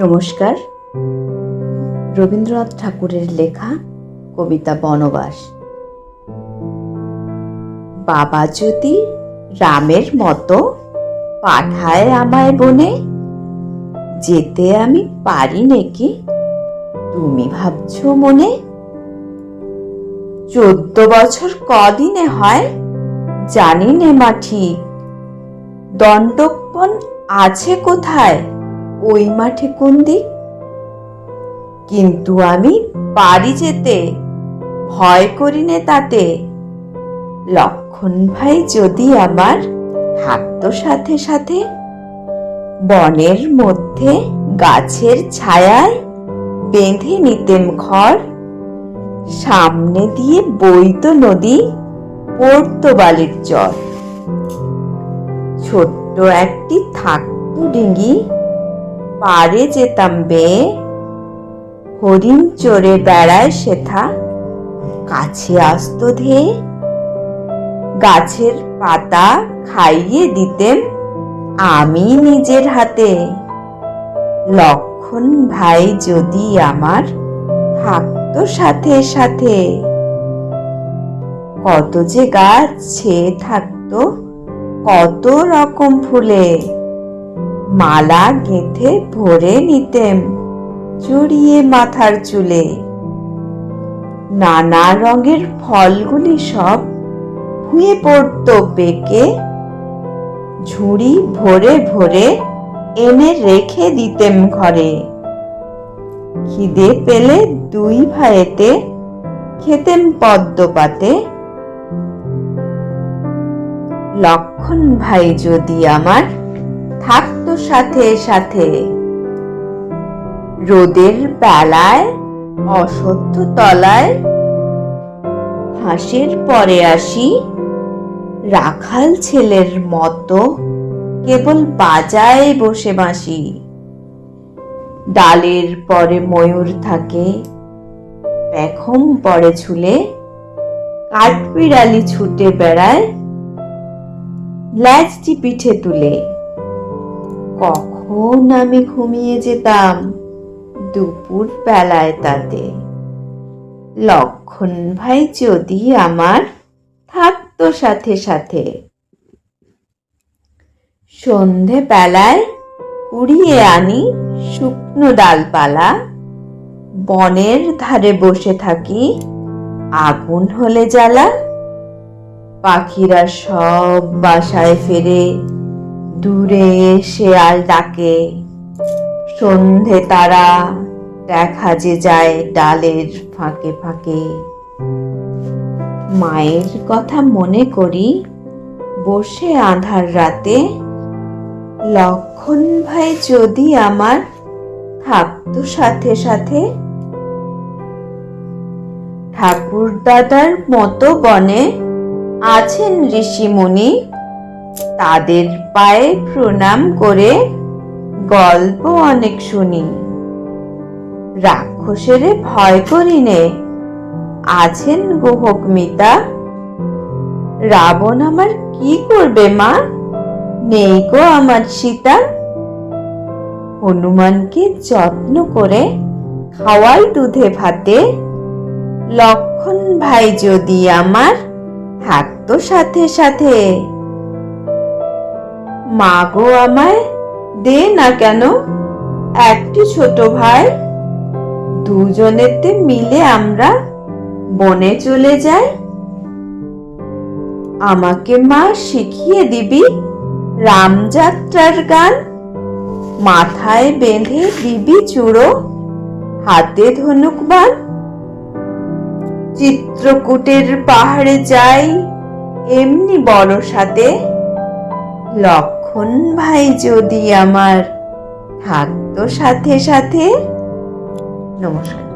নমস্কার। রবীন্দ্রনাথ ঠাকুরের লেখা কবিতা বনবাস। বাবা যদি রামের মতো পাঠায় আমায় বনে, যেতে আমি পারি নাকি তুমি ভাবছ মনে? চোদ্দ বছর কদিনে হয় জানি নে মা ঠিক। আছে কোথায়? ওই মাঠে কোন দিক? কিন্তু আমি পারি যেতে, ভয় করি নে তাতে। লক্ষণ ভাই যদি আমার থাকতো সাথে সাথে, বনের মধ্যে গাছের ছায়ায় বেঁধে নিতেম ঘর, সামনে দিয়ে বইতো নদী পড়তো বালির চর ছোট্ট একটি থাকতো ডিঙ্গি পারে যেতাম বেয়ে হরিণ চড়ে বেড়ায় সেথা, কাছে আসতো ধেয়ে গাছের পাতা খাইয়ে দিতেন আমি নিজের হাতে। লক্ষণ ভাই যদি আমার থাকতো সাথে সাথে, কত যে গাছ ছেয়ে থাকতো, কত রকম ফুলে। মালা গেঁথে ভরে নিতেম, জড়িয়ে মাথার চুলে। নানা রঙের ফলগুলি সব ভুঁয়ে পড়তো পেকে ঝুড়ি ভরে ভরে এনে রেখে দিতেম ঘরে। খিদে পেলে দুই ভাইয়েতে খেতেম পদ্ম পাতে। লক্ষণ ভাই যদি আমার থাকতো সাথে সাথে। রোদের বেলায়, অসত্য তলায়, হাসির পরে আসি, রাখাল ছেলের মতো কেবল বাজায় বসে বাঁশি। ডালের পরে ময়ূর থাকে পেখম পরে ঝুলে, কাঠবিড়ালি ছুটে বেড়ায় ল্যাজটি পিঠে তুলে। কখন আমি ঘুমিয়ে যেতাম? দুপুর বেলায় তাতে। লক্ষণ ভাই যদি আমার থাকতো সাথে সাথে। সন্ধে বেলায় কুড়িয়ে আনি শুকনো ডালপালা। বনের ধারে বসে থাকি, আগুন হলে জ্বালা। পাখিরা সব বাসায় ফেরে। দূরে শেয়াল ডাকে। সন্ধে তারা দেখা যে যায় ডালের ফাঁকে ফাঁকে। মায়ের কথা মনে করি, বসে আধার রাতে। লক্ষণ ভাই যদি আমার থাকতো সাথে সাথে ঠাকুর দাদার মতো বনে আছেন ঋষিমুনি। তাদের পায়ে প্রণাম করে গল্প অনেক শুনি। রাক্ষসেরে ভয় করি নে আছেন গোহক মিতা। রাবণ আমার কি করবে মা? নেই গো আমার সীতা। হনুমানকে যত্ন করে খাওয়াই দুধে ভাতে। লক্ষণ ভাই যদি আমার, থাকতো সাথে সাথে। মা গো আমায়, দে না কেন? একটি ছোট ভাই, দুজনেতে মিলে আমরা বনে চলে যাই। আমাকে মা শিখিয়ে দিবি রামযাত্রার গান। মাথায় বেঁধে দিবি চূড়ো, হাতে ধনুক বান। চিত্রকূটের পাহাড়ে যাই, এমনি বড় সাথে লক্ষণ ভাই যদি আমার থাকতো সাথে সাথে। নমস্কার।